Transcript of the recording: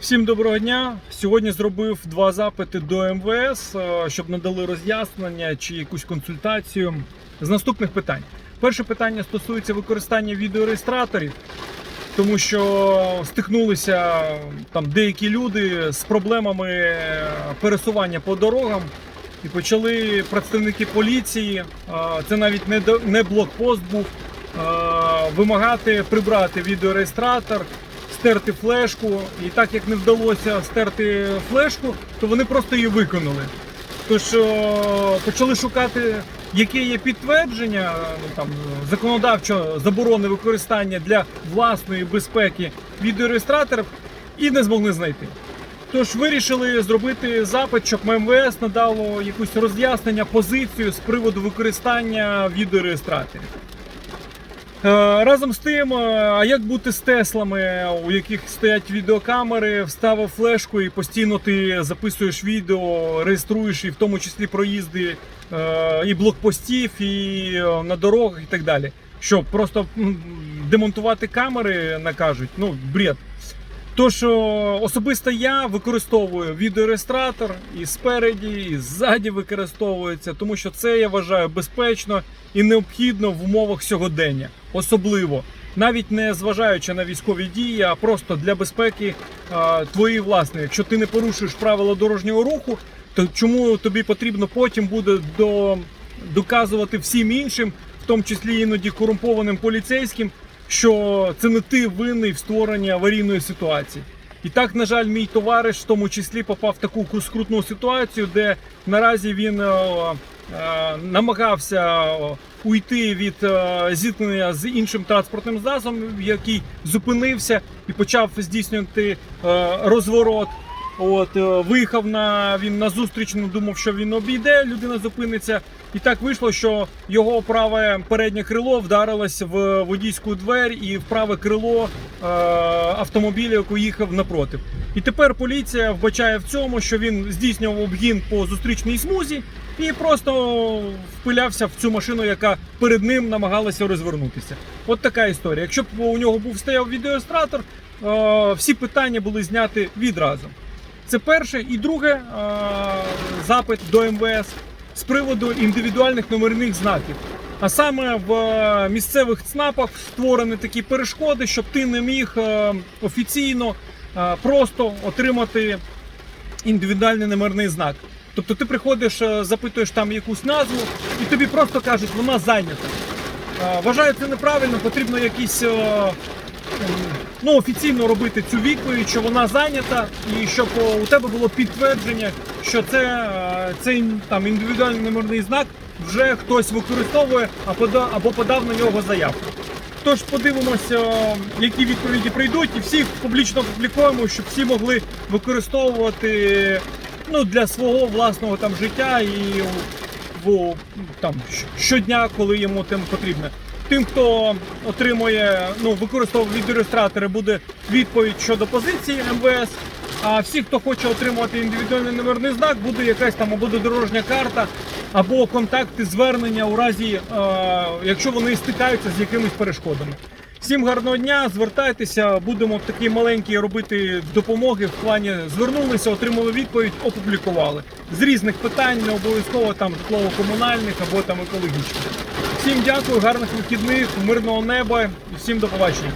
Всім доброго дня. Сьогодні зробив два запити до МВС, е, щоб надали роз'яснення чи якусь консультацію з наступних питань. Перше питання стосується використання відеореєстраторів, тому що стикнулися там деякі люди з проблемами пересування по дорогам. І почали представники поліції, е, це навіть не блокпост був, е, вимагати прибрати відеореєстратор, стерти флешку. І так як не вдалося стерти флешку, то вони просто її виконали. Тож почали шукати, яке є підтвердження ну, там, законодавчо заборони використання для власної безпеки відеореєстраторів і не змогли знайти. Тож вирішили зробити запит, щоб МВС надало якусь роз'яснення, позицію з приводу використання відеореєстраторів. Е, Разом з тим, е, а як бути з Теслами, у яких стоять відеокамери, вставив флешку і постійно ти записуєш відео, реєструєш і в тому числі проїзди е, і блокпостів, і на дорогах, і так далі. Що просто демонтувати камери накажуть, ну бред. Тож особисто я використовую відеореєстратор і спереді, і ззаді використовується, тому що це я вважаю безпечно і необхідно в умовах сьогодення, особливо навіть не зважаючи на військові дії, а просто для безпеки а, твоєї власної. Якщо ти не порушуєш правила дорожнього руху, то чому тобі потрібно потім буде до, доказувати всім іншим, в тому числі іноді корумпованим поліцейським, що це не ти винний в створенні аварійної ситуації. І так, на жаль, мій товариш в тому числі попав в таку скрутну ситуацію, де наразі він е, е, намагався е, уйти від зіткнення з іншим транспортним засобом, який зупинився і почав здійснювати розворот. От е, виїхав на він на зустрічну, думав, що він обійде, людина зупиниться. І так вийшло, що його праве переднє крило вдарилось в водійську двері і в праве крило е, автомобіля, який їхав напротив. І тепер поліція вбачає в цьому, що він здійснював обгін по зустрічній смузі і просто впилявся в цю машину, яка перед ним намагалася розвернутися. От така історія. Якщо б у нього був стояв відеореєстратор, е, всі питання були зняті відразу. Це перше. І друге е, запит до МВС з приводу індивідуальних номерних знаків. А саме в е, місцевих ЦНАПах створені такі перешкоди, щоб ти не міг е, офіційно просто отримати індивідуальний номерний знак. Тобто ти приходиш, запитуєш там якусь назву, і тобі просто кажуть, вона зайнята. Вважаю це неправильно, потрібно якісь ну, офіційно робити цю відповідь, що вона зайнята, і щоб у тебе було підтвердження, що це е, цей там індивідуальний номерний знак вже хтось використовує або подав на нього заявку. Тож подивимося, е, які відповіді прийдуть, і всіх публічно опублікуємо, щоб всі могли використовувати ну, для свого власного там життя і в, там, щодня, коли йому тим потрібно. Тим, хто отримує, ну, використовував відеореєстратори, буде відповідь щодо позиції МВС. А всі, хто хоче отримувати індивідуальний номерний знак, буде якась там або дорожня карта, або контакти звернення у разі, е, якщо вони стикаються з якимись перешкодами. Всім гарного дня, звертайтеся, будемо такі маленькі робити допомоги в плані звернулися, отримали відповідь, опублікували. З різних питань, не обов'язково там житлово-комунальних або там екологічних. Всім дякую, гарних вихідних, мирного неба і всім до побачення.